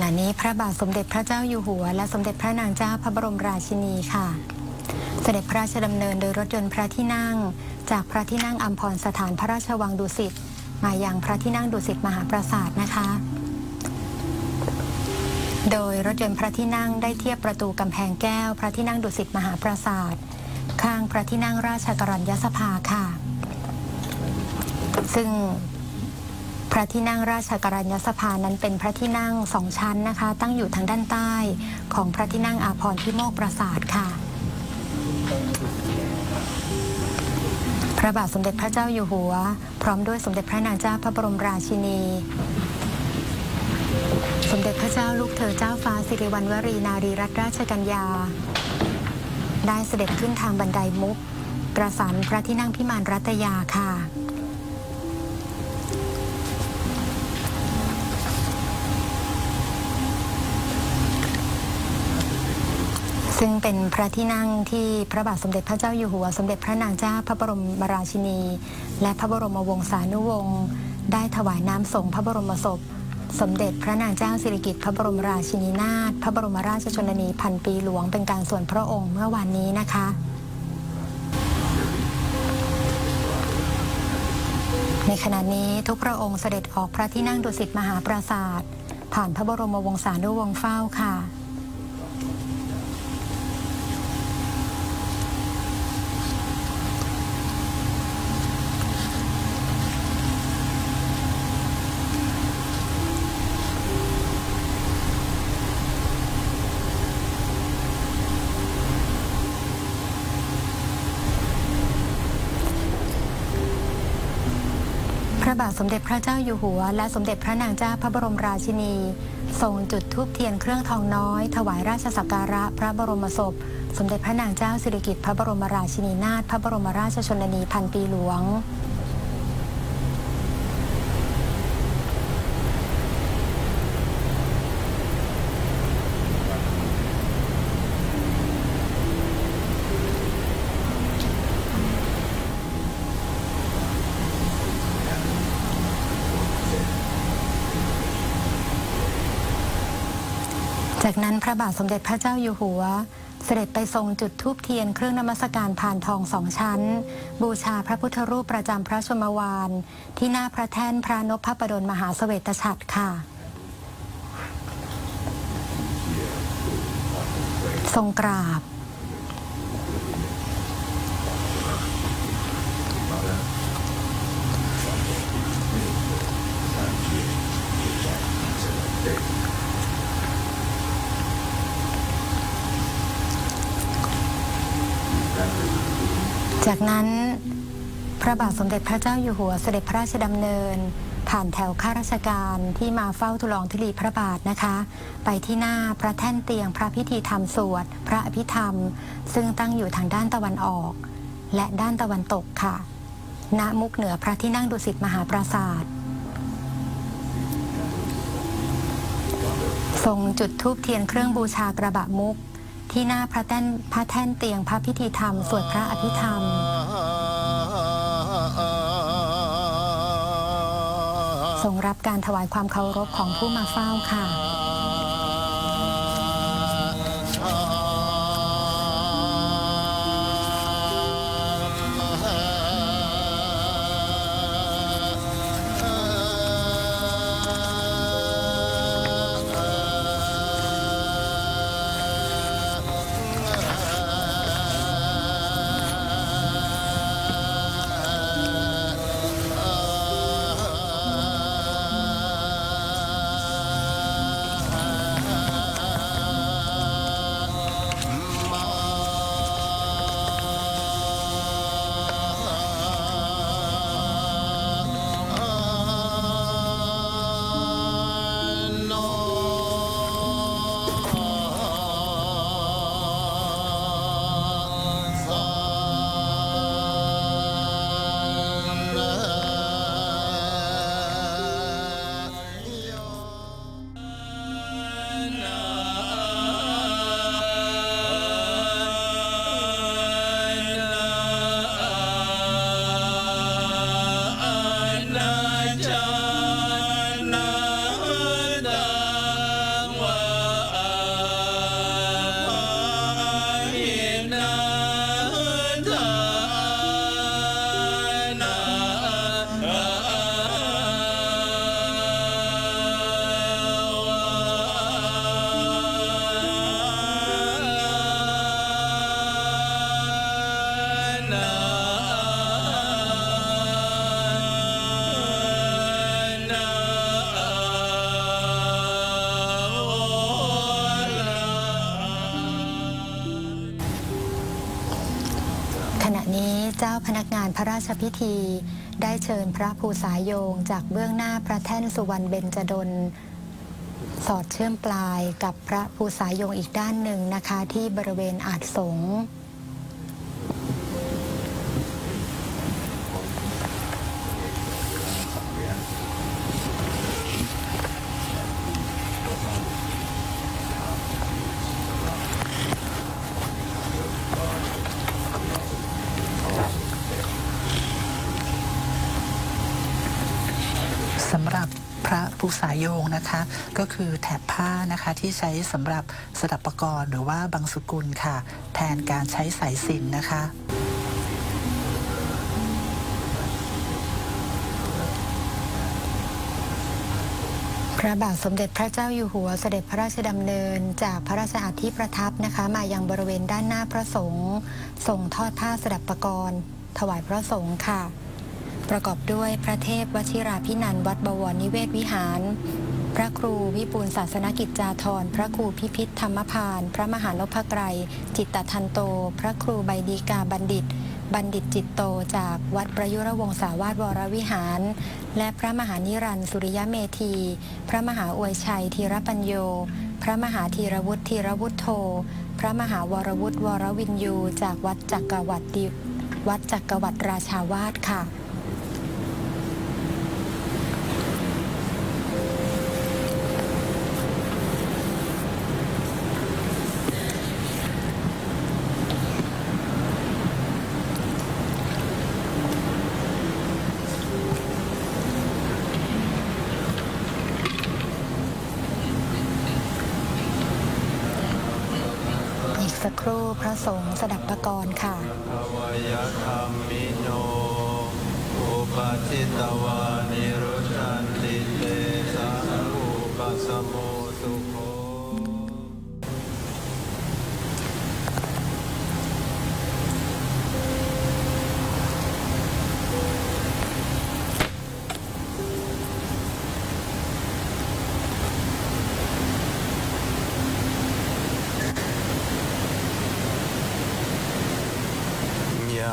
ขณะนี้พระบาทสมเด็จพระเจ้าอยู่หัว และสมเด็จพระนางเจ้าพระบรมราชินีค่ะ เสด็จพระราชดำเนินโดยรถยนต์พระที่นั่ง จากพระที่นั่งอัมพรสถานพระราชวังดุสิตมายังพระที่นั่งดุสิตมหาปราสาทนะคะ โดยรถยนต์พระที่นั่งได้เทียบประตูกำแพงแก้ว พระที่นั่งดุสิตมหาปราสาท ข้างพระที่นั่งราชกรัญยสภาค่ะ ซึ่ง ระที่นั่งราชกรัญยสภานั้นเป็นพระที่นั่งสองชั้นนะคะ ตั้งอยู่ทางด้านใต้ของพระที่นั่งอาพรพิโมกปราสาทค่ะ พระบาทสมเด็จพระเจ้าอยู่หัว พร้อมด้วยสมเด็จพระนางเจ้าพระบรมราชินี สมเด็จพระเจ้าลูกเธอเจ้าฟ้าสิริวัณวรีนารีรัตนราชกัญญา ได้เสด็จขึ้นทางบันไดมุกกระสันพระที่นั่งพิมานรัตยาค่ะ ซึ่งเป็นพระที่นั่งที่พระบาทสมเด็จพระเจ้าอยู่หัว สมเด็จพระนางเจ้าพระบรมราชินี และพระบรมวงศานุวงศ์ได้ถวายน้ำส่งพระบรมศพ สมเด็จพระนางเจ้าสิริกิติ์พระบรมราชินีนาถพระบรมราชชนนีพันปีหลวงเป็นการส่วนพระองค์เมื่อวานนี้นะคะในขณะนี้ทุกพระองค์เสด็จออกพระที่นั่งดุสิตมหาปราสาท ผ่านพระบรมวงศานุวงศ์เฝ้าค่ะ บาทสมเด็จพระเจ้าอยู่หัว และสมเด็จพระนางเจ้าพระบรมราชินีทรงจุดธูปเทียนเครื่องทองน้อย ถวายราชสักการะพระบรมศพ สมเด็จพระนางเจ้าสิริกิติ์พระบรมราชินีนาถพระบรมราชชนนีพันปีหลวง จากนั้นพระบาทสมเด็จพระเจ้าอยู่หัว เสด็จไปทรงจุดธูปเทียนเครื่องนมัสการผ่านทองสองชั้น บูชาพระพุทธรูปประจำพระชนมวาน ที่หน้าพระแท่นพระนพพระประดลมหาเสวตฉัตรค่ะ ทรงกราบ จากนั้นพระบาทสมเด็จพระเจ้าอยู่หัวเสด็จพระราชดำเนิน ผ่านแถวข้าราชการที่มาเฝ้าทุลองทุลีพระบาทนะคะ ไปที่หน้าพระแท่นเตียงพระพิธีธรรมสวด พระอภิธรรม ซึ่งตั้งอยู่ทางด้านตะวันออก และด้านตะวันตกค่ะ ณมุกเหนือพระที่นั่งดุสิตมหาปราสาททรงจุดธูปเทียนเครื่องบูชากระบะมุก ที่หน้าพระแท่นพระแท่นเตียงพระพิธีธรรม สวดพระอภิธรรม ทรงรับการถวายความเคารพของผู้มาเฝ้าค่ะ ขณะนี้เจ้าพนักงานพระราชพิธี ได้เชิญพระภูสายโยง จากเบื้องหน้าพระแท่นสุวรรณเบญจดล สอดเชื่อมปลายกับพระภูสายโยงอีกด้านหนึ่งนะคะที่บริเวณอาจสง โยงนะคะ ก็คือแถบผ้านะคะที่ใช้สำหรับสดับประกรณ์หรือว่าบางสกุลค่ะ แทนการใช้สายสิญจนนะคะพระบาทสมเด็จพระเจ้าอยู่หัวเสด็จพระราชดำเนิน จากพระราชอาธิประทับนะคะ มายังบริเวณด้านหน้าพระสงฆ์ส่งทอดผ้าสดับประกรณ์ถวายพระสงฆ์ค่ะ ประกอบด้วยพระเทพวชิราพินันวัดบวรนิเวศวิหาร พระครูวิปูลศาสนกิจจาธร พระครูพิพิธธรรมพาน พระมหานพไกรจิตตทันโต พระครูใบดีกาบัณฑิต บัณฑิตจิตโตจากวัดประยุรวงศาวาสวรวิหาร และพระมหานิรันสุริยเมธี พระมหาอวยชัยธีรปัญโย พระมหาธีรวุฒิธีรวุฒโธ พระมหาวรวุฒิวรวินยู จากวัดจักรวรรดิวัดจักรวรรดิราชาวาสค่ะ อีกสักครู่พระ สงฆ์สดับปกรณ์ค่ะภวยธรรมิโนอุปจิตวานิรุชันติเตสังอุปสมุ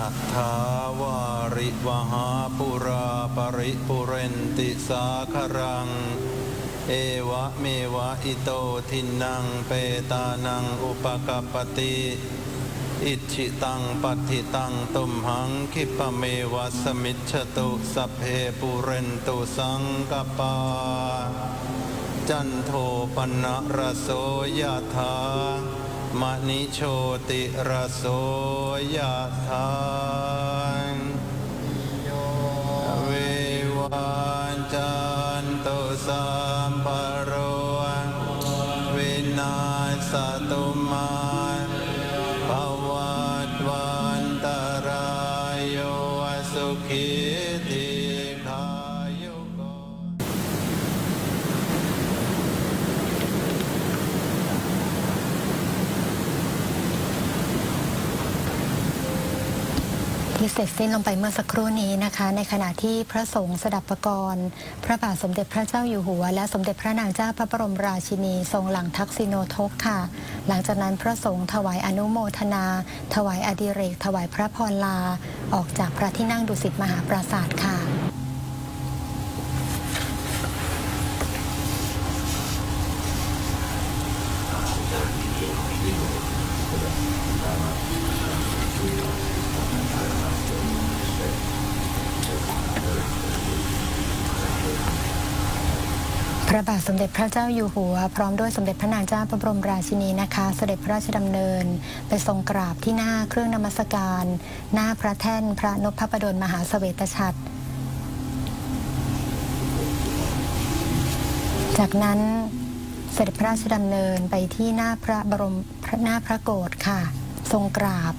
ะถาวาริวหาปุราปริปุเรนติสาครัง เอวะเมวะอิโตทินังเปตานังอุปกปปติอิชิตังปัติตังตุมหังคิปเมวะสมิจฉตุสัพเพปุเรนตุสังกปา จันโทปนะระโสยธา มณิโชติระโสยธา ที่เสร็จสิ้นลงไปเมื่อสักครู่นี้นะคะ ในขณะที่พระสงฆ์สดับประกรณ์พระบาทสมเด็จพระเจ้าอยู่หัว และสมเด็จพระนางเจ้าพระบรมราชินี ทรงหลังทักษิโนทกค่ะ หลังจากนั้นพระสงฆ์ถวายอนุโมทนา ถวายอดิเรก ถวายพระพรลา ออกจากพระที่นั่งดุสิตมหาปราสาทค่ะ พ ระบาทสมเด็จพระเจ้าอยู่หัว พร้อมด้วยสมเด็จพระนางเจ้าพระบรมราชินีนะคะ เสด็จพระราชดำเนิน ไปทรงกราบที่หน้าเครื่องนมัสการ หน้าพระแท่นพระนพพดลมหาเสวตฉัตรจากนั้นเสด็จพระราชดำเนินไปที่หน้าพระบรมหน้าพระโกรธค่ะ ทรงกราบ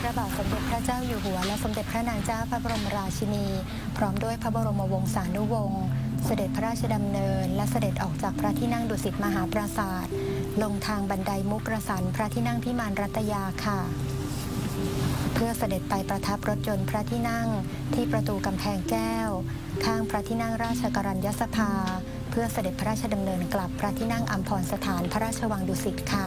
พระบาทสมเด็จพระเจ้าอยู่หัว และสมเด็จพระนางเจ้าพระบรมราชินี พร้อมด้วยพระบรมวงศานุวงศ์เสด็จพระราชดำเนิน และเสด็จออกจากพระที่นั่งดุสิตมหาปราสาท ลงทางบันไดมุกระสันพระที่นั่งพิมานรัตยาค่ะ เพื่อเสด็จไปประทับรถยนต์พระที่นั่งที่ประตูกำแพงแก้ว ข้างพระที่นั่งราชกรัญยสภา เพื่อเสด็จพระราชดำเนินกลับพระที่นั่งอัมพรสถานพระราชวังดุสิตค่ะ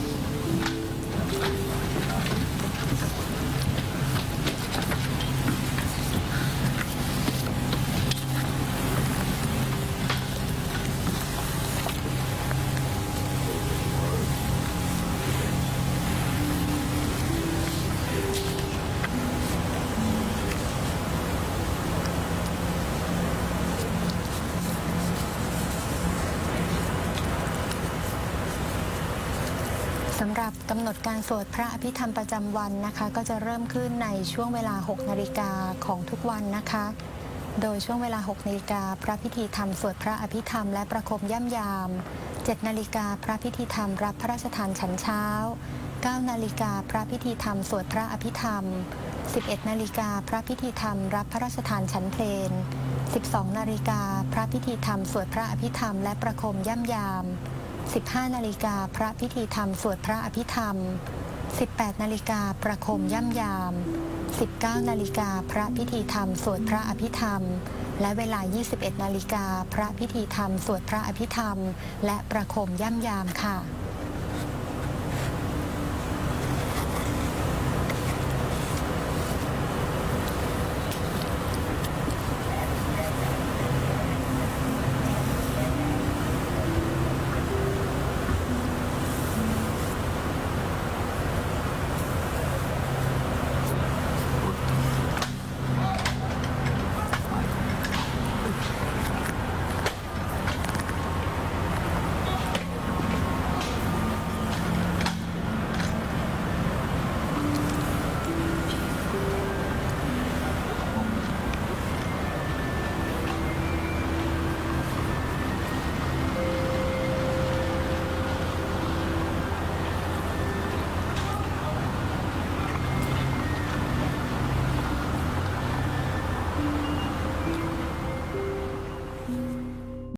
สำหรับกำหนดการสวดพระอภิธรรมประจำวันนะคะ ก็จะเริ่มขึ้นในช่วงเวลา 6 นาฬิกาของทุกวันนะคะ โดยช่วงเวลา 6 นาฬิกาพระพิธีธรรมสวดพระอภิธรรมและประคมย่ำยาม 7 นาฬิกาพระพิธีธรรมรับพระราชทานฉันเช้า 9 นาฬิกาพระพิธีธรรมสวดพระอภิธรรม 11 นาฬิกาพระพิธีธรรมรับพระราชทานฉันเพลน 12 นาฬิกาพระพิธีธรรมสวดพระอภิธรรมและประคมย่ำยาม 15 นาฬิกาพระพิธีธรรม สวดพระอภิธรรม 18 นาฬิกาประคมย่ำยาม 19 นาฬิกาพระพิธีธรรม สวดพระอภิธรรม และเวลา 21 นาฬิกาพระพิธีธรรม สวดพระอภิธรรม และประคมย่ำยามค่ะ